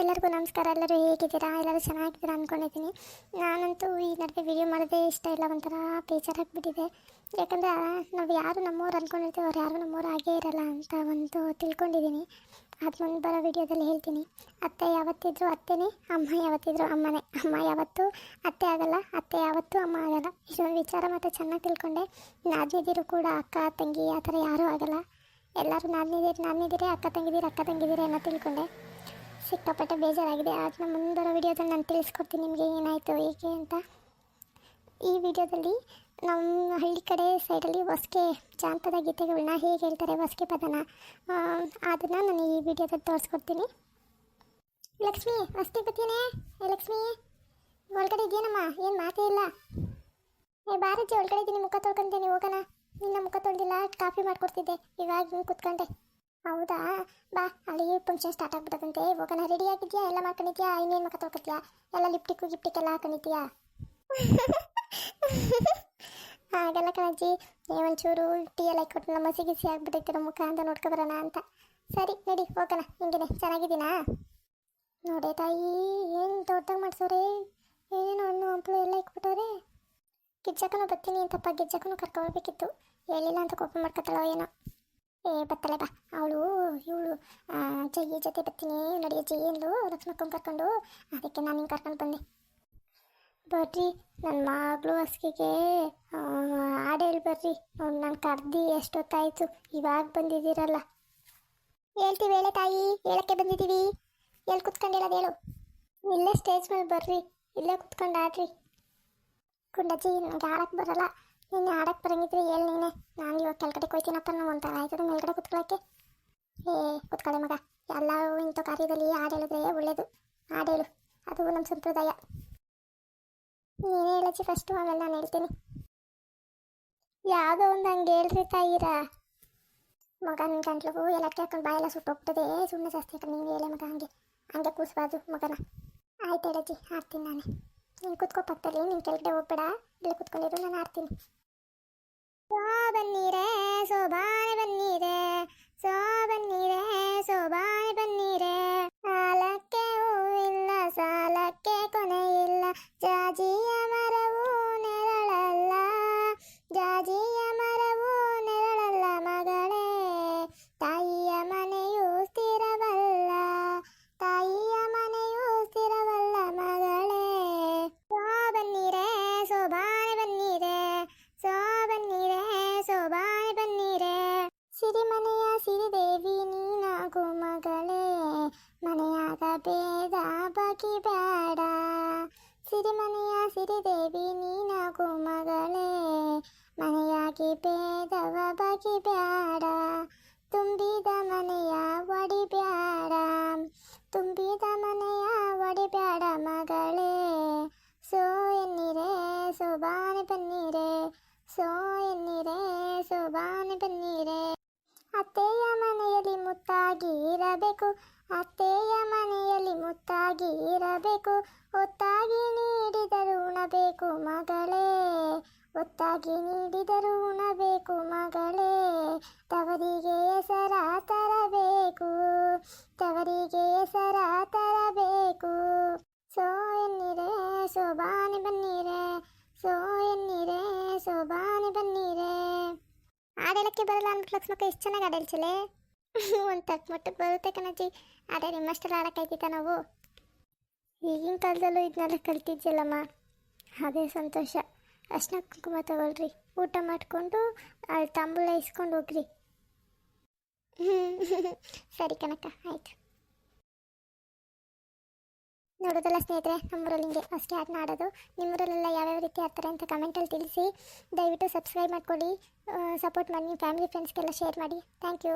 ಎಲ್ಲರಿಗೂ ನಮಸ್ಕಾರ. ಎಲ್ಲರೂ ಹೇಗಿದ್ದೀರಾ? ಎಲ್ಲರೂ ಚೆನ್ನಾಗಿದ್ದೀರಾ ಅಂದ್ಕೊಂಡಿದ್ದೀನಿ ನಾನಂತೂ ಈ ನಡುವೆ ವಿಡಿಯೋ ಮಾಡೋದೇ ಇಷ್ಟ ಇಲ್ಲ. ಒಂಥರ ಬೇಜಾರಾಗಿಬಿಟ್ಟಿದೆ. ಯಾಕಂದರೆ ನಾವು ಯಾರು ನಮ್ಮವ್ರು ಅಂದ್ಕೊಂಡಿರ್ತೀವಿ ಅವ್ರು ಯಾರು ನಮ್ಮವ್ರು ಆಗೇ ಇರಲ್ಲ ಅಂತ ಒಂದು ತಿಳ್ಕೊಂಡಿದ್ದೀನಿ. ಅದು ಮುಂದೆ ಬರೋ ವಿಡಿಯೋದಲ್ಲಿ ಹೇಳ್ತೀನಿ. ಅತ್ತೆ ಯಾವತ್ತಿದ್ರು ಅತ್ತೆನೇ, ಅಮ್ಮ ಯಾವತ್ತಿದ್ರು ಅಮ್ಮನೇ. ಅಮ್ಮ ಯಾವತ್ತೂ ಅತ್ತೆ ಆಗಲ್ಲ, ಅತ್ತೆ ಯಾವತ್ತೂ ಅಮ್ಮ ಆಗಲ್ಲ. ಇದೊಂದು ವಿಚಾರ ಮತ್ತು ಚೆನ್ನಾಗಿ ತಿಳ್ಕೊಂಡೆ. ನಾದಿನಿದಿರು ಕೂಡ ಅಕ್ಕ, ತಂಗಿ ಆ ಥರ ಯಾರೂ ಆಗಲ್ಲ. ಎಲ್ಲರೂ ನಾದಿನಿದಿರು, ನಾದಿನಿದಿರೇ, ಅಕ್ಕ ತಂಗಿದ್ದೀರಿ ಅಕ್ಕ ತಂಗಿದ್ದೀರಿ ಅನ್ನೋ ತಿಳ್ಕೊಂಡೆ. ಸಿಕ್ಕಾಪಟ್ಟೆ ಬೇಜಾರಾಗಿದೆ. ಅದನ್ನ ಮುಂದೆ ಬರೋ ವಿಡಿಯೋದಲ್ಲಿ ನಾನು ತಿಳಿಸ್ಕೊಡ್ತೀನಿ ನಿಮಗೆ ಏನಾಯಿತು ಏಕೆ ಅಂತ. ಈ ವಿಡಿಯೋದಲ್ಲಿ ನಮ್ಮ ಹಳ್ಳಿ ಕಡೆ ಸೈಡಲ್ಲಿ ಹೊಸ್ಕೆ ಜಾನಪದ ಗೀತೆಗಳನ್ನ ಹೇಗೆ ಹೇಳ್ತಾರೆ ಹೊಸ್ಕೆ ಪದನ. ಅದನ್ನು ನಾನು ಈ ವಿಡಿಯೋದಲ್ಲಿ ತೋರಿಸ್ಕೊಡ್ತೀನಿ. ಲಕ್ಷ್ಮಿ ಹೊಸ್ತಿ ಏ ಲಕ್ಷ್ಮಿ, ಒಳಗಡೆ ಇದೆಯೇನಮ್ಮ? ಏನು ಮಾತೇ ಇಲ್ಲ. ಏ ಬಾರಜ್ಜಿ, ಒಳಗಡೆ ಇದ್ದೀನಿ, ಮುಖ ತೊಳ್ಕೊಂತೀನಿ, ಹೋಗೋಣ. ನಿನ್ನ ಮುಖ ತೊಳೆದಿಲ್ಲ, ಕಾಫಿ ಮಾಡಿಕೊಡ್ತಿದ್ದೆ. ಇವಾಗ ಹಿಂಗೆ ಕುತ್ಕೊಂಡೆ. ಹೌದಾ? ಬಾ, ಅಲ್ಲಿ ಫಂಕ್ಷನ್ ಸ್ಟಾರ್ಟ್ ಆಗ್ಬಿಟ್ಟದಂತೆ ಹೋಗೋಣ ರೆಡಿ ಆಗಿದ್ಯಾ? ಎಲ್ಲ ಮಾಡ್ಕೊಂಡಿದ್ಯಾ? ಇನ್ನೇನು ಮಕ್ಕ ತೊಳ್ಕೊತೀಯಾ? ಎಲ್ಲ ಲಿಪ್ಟಿಕ್ಕು ಗಿಪ್ಟಿಕ್ ಎಲ್ಲ ಹಾಕೊಂಡಿದ್ಯಾ? ಹಾಗೆಲ್ಲ ಕಣಜ್ಜಿ. ಒಂಚೂರು ಟೀ ಎಲ್ಲ ಕೊಟ್ಟು ನಮ್ಮ ಮಸಿ ಗಿಸಿ ಆಗ್ಬಿಟ್ಟೈತೆ ನಮ್ಮ ಮುಖ ಅಂತ ನೋಡ್ಕೊಬರೋಣ ಅಂತ. ಸರಿ, ನಡಿ, ಹೋಗೋಣ. ಹಿಂಗೇನೆ. ಚೆನ್ನಾಗಿದ್ದೀನಾ? ನೋಡೇ ತಾಯಿ, ಏನು ದೊಡ್ಡದಾಗಿ ಮಾಡ್ಸೋರೆ? ಏನೇನು ಹಣ್ಣು, ಹಂಪಲು ಎಲ್ಲ ಇಕ್ಬಿಟ್ಟವ್ರೆ. ಗಿಜ್ಜಕ್ಕೂ ಬರ್ತೀನಿ ಅಂತಪ್ಪ. ಗಿಜ್ಜಕ್ಕೂ ಕರ್ಕೊಳ್ಬೇಕಿತ್ತು ಹೇಳಿಲ್ಲ ಅಂತ ಕೋಪ ಮಾಡ್ಕೊತಾಳೋ ಏನೋ. ಏ, ಬತ್ತಲೆ ಬಾ. ಅವಳು, ಇವಳು ಜಯ್ಯ ಜೊತೆ ಬರ್ತೀನಿ ನಡೆಯ ಜೈ ಅಂದ್ಲು ಲಕ್ಷ್ಮಕ್ಕನ್ ಕರ್ಕೊಂಡು ಅದಕ್ಕೆ ನಾನು ಹಿಂಗೆ ಕರ್ಕೊಂಡು ಬಂದೆ. ಬರ್ರಿ ನನ್ನ ಮಗಳು ಹಸ್ಕಿಗೆ ಹಾಡು ಹೇಳಿ ಬರ್ರಿ. ಅವ್ನು ನಾನು ಕರ್ದು ಎಷ್ಟೊತ್ತಾಯಿತು, ಇವಾಗ ಬಂದಿದ್ದೀರಲ್ಲ. ಹೇಳ್ತೀವಿ ಹೇಳೆ ತಾಯಿ, ಹೇಳಕ್ಕೆ ಬಂದಿದ್ದೀವಿ. ಎಲ್ಲಿ ಕುತ್ಕೊಂಡು ಹೇಳು. ಇಲ್ಲೇ ಸ್ಟೇಜ್ ಮೇಲೆ ಬರ್ರಿ, ಇಲ್ಲೇ ಕುತ್ಕೊಂಡು ಆಡ್ರಿ. ಕುಂಡಜ್ಜಿ ನನಗೆ ಆಡಕ್ಕೆ ಬರಲ್ಲ. ನಿನ್ನೆ ಆಡಕ್ಕೆ ಬರಂಗಿದ್ರೆ ಹೇಳಿ ನೀನೆ. ನಾನು ಇವಾಗ ಕೆಳಗಡೆ ಕೊಯ್ತೀನಪ್ಪ ನಾವು ಒಂಥರ ಆಯ್ತದ, ಮೇಲ್ಗಡೆ ಕುತ್ಕೊಳ್ಳೋಕ್ಕೆ ಏ ಕುತ್ಕೊಳ್ಳೆ ಮಗ. ಎಲ್ಲ ಇಂಥ ಕಾರ್ಯದಲ್ಲಿ ಹಾಡು ಒಳ್ಳೇದು. ಹಾಡು ಹೇಳು. ಅದು ನಮ್ಮ ಸಂಪ್ರದಾಯ. ನೀನೇ ಹೇಳಚ್ಚಿ ಫಸ್ಟು ಆಮೇಲೆ ನಾನು ಹೇಳ್ತೀನಿ. ಯಾವುದೋ ಒಂದು ಹಂಗೆ ಹೇಳ್ರಿ ತಾಯಿರಾ. ಮಗ ನಿನ್ನ ಗಂಟ್ಲಿಗೂ ಎಲ್ಲ ಹಾಕೊಂಡು ಬಾಯೆಲ್ಲ ಸುಟ್ಟೋಗ್ತದೆ ಸುಮ್ಮನೆ ಜಾಸ್ತಿ ಹಾಕೊಂಡು ನೀವು ಹೇಳಿ ಮಗ ಹಂಗೆ. ಹಂಗೆ ಕೂರಿಸ್ಬಾರ್ದು ಮಗನ. ಆಯ್ತು ಹೇಳಜ್ಜಿ ಆಡ್ತೀನಿ ನಾನೇ. ನೀನು ಕುತ್ಕೋ ಪಕ್ಕದಲ್ಲಿ, ನೀನು ಕೆಳಗಡೆ ಹೋಗ್ಬೇಡ. ಇಲ್ಲಿ ಕುತ್ಕೊಂಡಿರು, ನಾನು ಆಡ್ತೀನಿ ಬನ್ನೀರೇ ಸೋಬಾನೆ ಸಿರಿಮನೆಯ ಸಿರಿದೇವಿ, ನೀನಾಗು ಮಗಳೇ. ಮನೆಯಾಗ ಭೇದ ಬಗೆ ಬೇಡ. ಸಿರಿಮನೆಯ ಸಿರಿದೇವಿ, ನೀನಾಗು ಮಗಳೇ. ಮನೆಯಾಗಿ ಭೇದವ ಬಗೆ ಬೇಡ. ತುಂಬಿದ ಮನೆಯ ಒಡಿಬ್ಯಾಡ ತುಂಬಿದ ಮನೆಯ ಒಡಿಬ್ಯಾಡ ಮಗಳೇ. ಸೋ ಎನ್ನಿರೆ, ಸೋಬಾನೆ ಬನ್ನಿರೆ. ಸೋ ಎನ್ನಿರೆ, ಸೋಬಾನೆ ಬನ್ನಿರೆ. ಅತ್ತೆಯ ಮನೆಯಲ್ಲಿ ಮುತ್ತಾಗಿ ಇರಬೇಕು. ಅತ್ತೆಯ ಮನೆಯಲ್ಲಿ ಮುತ್ತಾಗಿ ಇರಬೇಕು. ಒತ್ತಾಗಿ ನೀಡಿದರು ಉಣಬೇಕು ಮಗಳೇ. ಒತ್ತಾಗಿ ನೀಡಿದರು ಉಣಬೇಕು ಮಗಳೇ. ತವರಿಗೆ ಹೆಸರ ತರಬೇಕು. ತವರಿಗೆ ಹೆಸರ ತರಬೇಕು. ಸೋ ಎನ್ನಿರೆ, ಸೋಬಾನೆ ಬನ್ನಿರೆ. ಸೋ ಎನ್ನಿರೆ ಬನ್ನಿರೆ ಹಾಡೇಳಕ್ಕೆ ಬರಲ್ಲ ಅಂದ್ಬಿಟ್ಟು ಲಕ್ಷ್ಮಕ್ಕ ಎಷ್ಟು ಚೆನ್ನಾಗಿ ಹಾಡೇಳ್ಸಲೆ ಒಂದು ತಕ್ಕ ಮಟ್ಟಕ್ಕೆ ಬರುತ್ತೆ ಕಣಜ್ಜಿ. ಅದೇ ನಿಮ್ಮಷ್ಟೆಲ್ಲ ಆಡೋಕ್ಕಾಯ್ತಿತ್ತ ನಾವು? ಈಗಿನ ಕಾಲದಲ್ಲೂ ಇದನ್ನೆಲ್ಲ ಕಲ್ತಿದ್ಯಲ್ಲಮ್ಮ. ಅದೇ ಸಂತೋಷ. ಅರ್ಶಿನ ಕುಂಕುಮ ತಗೊಳ್ರಿ. ಊಟ ಮಾಡಿಕೊಂಡು ಅಲ್ಲಿ ತಂಬುಳ ಇಸ್ಕೊಂಡು ಹೋಗ್ರಿ. ಸರಿ ಕನಕ ಆಯ್ತು. ನೋಡೋದಲ್ಲ ಸ್ನೇಹಿತರೆ, ನಮ್ಮೂರಲ್ಲಿ ಹಿಂಗೆ ಅಷ್ಟೇ ಆಟನ ಆಡೋದು. ನಿಮ್ಮೂರಲ್ಲೆಲ್ಲ ಯಾವ್ಯಾವ ರೀತಿ ಆಡ್ತಾರೆ ಅಂತ ಕಮೆಂಟಲ್ಲಿ ತಿಳಿಸಿ. ದಯವಿಟ್ಟು ಸಬ್ಸ್ಕ್ರೈಬ್ ಮಾಡ್ಕೊಳ್ಳಿ. ಸಪೋರ್ಟ್ ಮಾಡಿ, ನಿಮ್ಮ ಫ್ಯಾಮಿಲಿ ಫ್ರೆಂಡ್ಸ್ಗೆಲ್ಲ ಶೇರ್ ಮಾಡಿ. Thank you